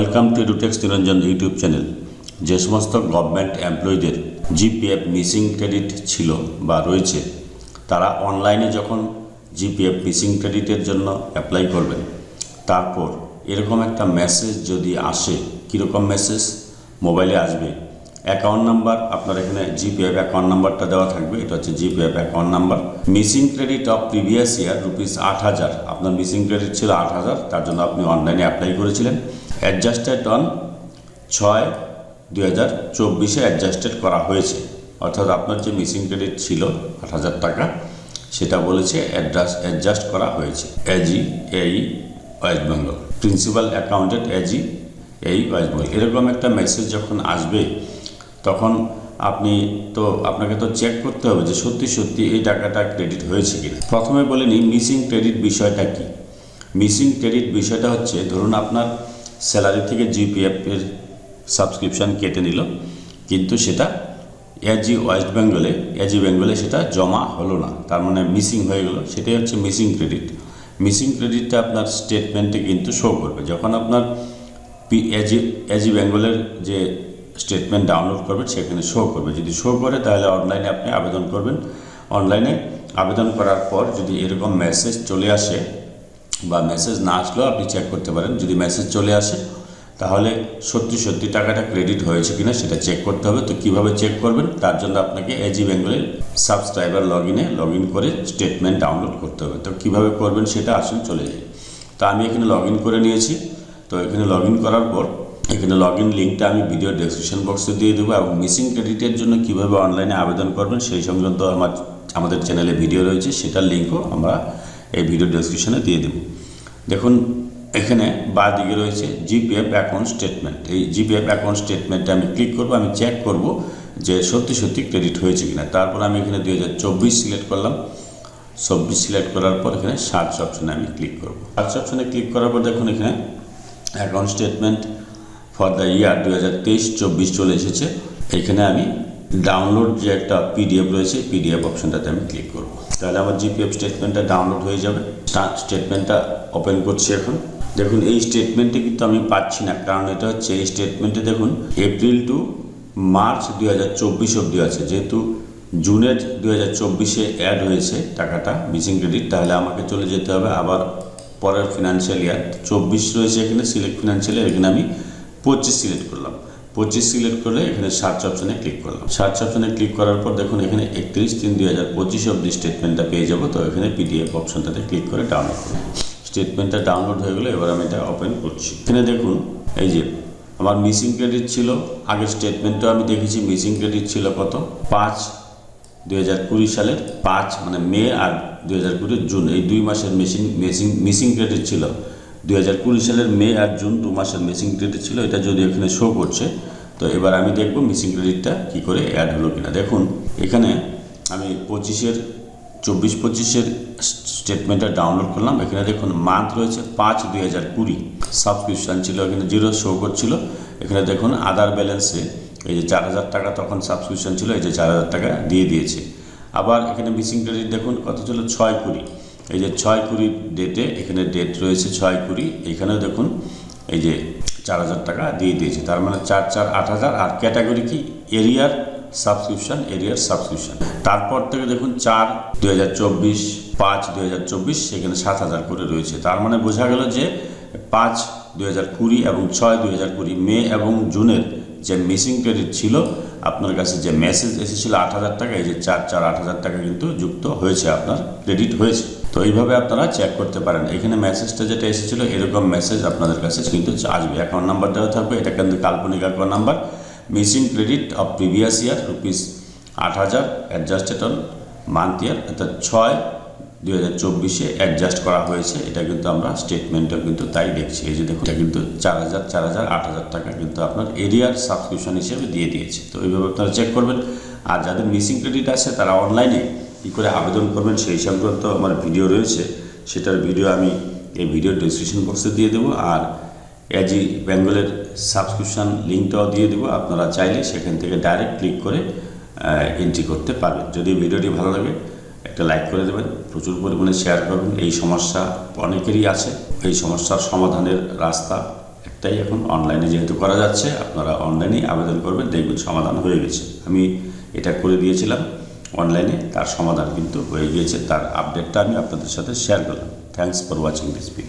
Welcome to Edutex Niranjan YouTube channel যে সমস্ত government এমপ্লয়ীদের জিপিএফ মিসিং ক্রেডিট ছিল বা রয়েছে, তারা অনলাইনে যখন জিপিএফ মিসিং ক্রেডিটের জন্য অ্যাপ্লাই করবেন, তারপর এরকম একটা মেসেজ যদি আসে, কীরকম মেসেজ মোবাইলে আসবে। অ্যাকাউন্ট নাম্বার আপনার এখানে জিপিএফ অ্যাকাউন্ট নাম্বারটা দেওয়া থাকবে, এটা হচ্ছে GPF account number missing credit of previous year rupees আট হাজার, আপনার মিসিং ক্রেডিট ছিল আট হাজার, তার জন্য আপনি অনলাইনে অ্যাপ্লাই করেছিলেন। অ্যাডজাস্টেড অন ছয় দু হাজার চব্বিশে অ্যাডজাস্টেড করা হয়েছে। অর্থাৎ আপনার যে মিসিং ক্রেডিট ছিল আট হাজার টাকা, সেটা বলেছে অ্যাডজাস্ট অ্যাডজাস্ট করা হয়েছে। এজি এই West Bengal principal accountant AG এই ওয়েস্ট বেঙ্গল এরকম একটা মেসেজ যখন আসবে, তখন আপনি তো, আপনাকে তো চেক করতে হবে যে সত্যি সত্যি এই টাকাটা ক্রেডিট হয়েছে কিনা। প্রথমে বলে নিই মিসিং ক্রেডিট বিষয়টা কি? মিসিং ক্রেডিট বিষয়টা হচ্ছে, ধরুন আপনার স্যালারি থেকে জিপিএফ এর সাবস্ক্রিপশন কেটে নিল। কিন্তু সেটা এজি ওয়েস্ট বেঙ্গলে এজি বেঙ্গলে সেটা জমা হলো না। তার মানে মিসিং হয়ে গেল। সেটাই হচ্ছে মিসিং ক্রেডিট মিসিং ক্রেডিটটা আপনার স্টেটমেন্টে কিন্তু শো করবে। যখন আপনার পি এজি এজি বেঙ্গলের যে স্টেটমেন্ট ডাউনলোড করবেন সেখানে শো করবে। যদি শো করে, তাহলে অনলাইনে আপনি আবেদন করবেন। অনলাইনে আবেদন করার পর যদি এরকম মেসেজ চলে আসে বা মেসেজ না আসলেও আপনি চেক করতে পারেন। যদি মেসেজ চলে আসে, তাহলে সত্যি সত্যি টাকাটা ক্রেডিট হয়েছে কিনা সেটা চেক করতে হবে। তো কীভাবে চেক করবেন? তার জন্য আপনাকে এজি বেঙ্গলের সাবস্ক্রাইবার লগ ইনে লগ ইন করে স্টেটমেন্ট ডাউনলোড করতে হবে। তো কীভাবে করবেন সেটা আসুন চলে যাই। তো আমি এখানে লগ ইন করে নিয়েছি। তো এখানে লগ ইন করার পর, এখানে লগ ইন লিঙ্কটা আমি ভিডিও ডেসক্রিপশন বক্সে দিয়ে দেবো এবং মিসিং ক্রেডিটের জন্য কীভাবে অনলাইনে আবেদন করবেন সেই সংক্রান্ত আমার, আমাদের চ্যানেলে ভিডিও রয়েছে। সেটার লিঙ্কও আমরা এই ভিডিও ডেসক্রিপশনে দিয়ে দেবো। দেখুন, এখানে বা দিকে রয়েছে জিপিএফ অ্যাকাউন্ট স্টেটমেন্ট এই জিপিএফ অ্যাকাউন্ট স্টেটমেন্টে আমি ক্লিক করব, আমি চেক করব যে সত্যি সত্যি ক্রেডিট হয়েছে কিনা। তারপর আমি এখানে দুই হাজার চব্বিশ সিলেক্ট করলাম। চব্বিশ সিলেক্ট করার পর এখানে সার্চ অপশানে আমি ক্লিক করব। সার্চ অপশানে ক্লিক করার পর দেখুন এখানে account statement for the year দু হাজার তেইশ চব্বিশ চলে এসেছে। এখানে আমি ডাউনলোড যে একটা পিডিএফ রয়েছে পিডিএফ অপশনটাতে আমি ক্লিক করব। তাহলে আমার জিপিএফ স্টেটমেন্টটা ডাউনলোড হয়ে যাবে। স্টেটমেন্টটা ওপেন করছি এখন। দেখুন, এই স্টেটমেন্টে কিন্তু আমি পাচ্ছি না, কারণ এটা হচ্ছে এই স্টেটমেন্টে দেখুন এপ্রিল টু মার্চ দুই হাজার চব্বিশ অবধি আছে। যেহেতু জুনের দুই হাজার চব্বিশে অ্যাড হয়েছে টাকাটা মিসিং ক্রেডিট তাহলে আমাকে চলে যেতে হবে আবার পরের ফিনান্সিয়াল ইয়ার চব্বিশ রয়েছে এখানে সিলেক্ট ফিনান্সিয়াল এখানে আমি পঁচিশ সিলেক্ট করলাম। পঁচিশ সিলেক্ট করলে এখানে সার্চ অপশনে ক্লিক করলাম। সার্চ অপশনে ক্লিক করার পর দেখুন এখানে একত্রিশ তিন দুই হাজার পঁচিশ অব্দি স্টেটমেন্টটা পেয়ে যাব, তো এখানে পিডিএফ অপশনটাতে ক্লিক করে ডাউনলোড করব স্টেটমেন্টটা ডাউনলোড হয়ে গেলে এবার আমি এটা ওপেন করছি। এখানে দেখুন, এই যে আমার মিসিং ক্রেডিট ছিল, আগের স্টেটমেন্টও আমি দেখেছি মিসিং ক্রেডিট ছিল কত? পাঁচ দুই সালের পাঁচ মানে মে আর দুই জুন, এই দুই মাসের মেশিন মেশিং মিসিং ক্রেডিট ছিল। দুই সালের মে আর জুন দু মাসের মিসিং ক্রেডিট ছিল, এটা যদি এখানে শো করছে, তো এবার আমি দেখব মিসিং ক্রেডিটটা কী করে অ্যাড হলো কিনা। দেখুন, এখানে আমি পঁচিশের, চব্বিশ পঁচিশের স্টেটমেন্টটা ডাউনলোড করলাম। এখানে দেখুন মান্থ রয়েছে পাঁচ দুই হাজার কুড়ি। সাবস্ক্রিপশান ছিল, এখানে জিরো শো করছিল। এখানে দেখুন আদার ব্যালেন্সে এই যে চার হাজার টাকা তখন সাবস্ক্রিপশন ছিল, এই যে চার হাজার টাকা দিয়ে দিয়েছে। আবার এখানে মিসিং ক্রেডিট দেখুন, কত ছিল? ছয় কুড়ি। এই যে ছয় কুড়ি ডেটে এখানে ডেট রয়েছে ছয় কুড়ি এখানেও দেখুন এই যে চার হাজার টাকা দিয়ে দিয়েছে। তার মানে চার চার আট হাজার, আর ক্যাটাগরি কি? এরিয়ার সাবস্ক্রিপশন এরিয়ার সাবস্ক্রিপশন তারপর থেকে দেখুন চার দুই হাজার চব্বিশ, পাঁচ দুই হাজার চব্বিশ, সেখানে সাত হাজার করে রয়েছে। তার মানে বোঝা গেল যে পাঁচ দুই হাজার কুড়ি এবং ছয় দুই হাজার কুড়ি, মে এবং জুনের যে মিসিং ক্রেডিট ছিল, আপনার কাছে যে মেসেজ এসেছিল আট হাজার টাকা, এই যে চার চার আট হাজার টাকা কিন্তু যুক্ত হয়েছে, আপনার ক্রেডিট হয়েছে। তো এইভাবে আপনারা চেক করতে পারেন। এখানে মেসেজটা যেটা এসেছিল, এরকম মেসেজ আপনাদের কাছে কিন্তু আসবে। অ্যাকাউন্ট নাম্বার দেওয়া থাকবে, এটা কিন্তু কাল্পনিক account number missing credit of previous year rupees আট হাজার অ্যাডজাস্টেড অন মান্থ ইয়ার অর্থাৎ ছয় দুই হাজার চব্বিশে অ্যাডজাস্ট করা হয়েছে। এটা কিন্তু আমরা স্টেটমেন্টও কিন্তু তাই দেখছি। এই যে দেখুন, এটা কিন্তু চার হাজার চার হাজার, আট হাজার টাকা কিন্তু আপনার এরিয়ার সাবস্ক্রিপশন হিসেবে দিয়ে দিয়েছে। তো এইভাবে আপনারা চেক করবেন। আর যাদের মিসিং ক্রেডিট আছে, তারা অনলাইনে কী করে আবেদন করবেন সেই সংক্রান্ত আমার ভিডিও রয়েছে। সেটার ভিডিও আমি এই ভিডিও ডিসক্রিপশন বক্সে দিয়ে দেবো আর এজি বেঙ্গলের সাবস্ক্রিপশান লিঙ্কটাও দিয়ে দেবো। আপনারা চাইলে সেখান থেকে ডাইরেক্ট ক্লিক করে এন্ট্রি করতে পারবেন। যদি ভিডিওটি ভালো লাগে, একটা লাইক করে দেবেন। প্রচুর পরিমাণে শেয়ার করবেন। এই সমস্যা অনেকেরই আছে। এই সমস্যার সমাধানের রাস্তা একটাই এখন অনলাইনে যেহেতু করা যাচ্ছে, আপনারা অনলাইনেই আবেদন করবেন, দেখবেন সমাধান হয়ে গেছে। আমি এটা করে দিয়েছিলাম। অনলাইনে তার সমাধান কিন্তু হয়ে গিয়েছে। তার আপডেটটা আমি আপনাদের সাথে শেয়ার করলাম। Thanks for watching this video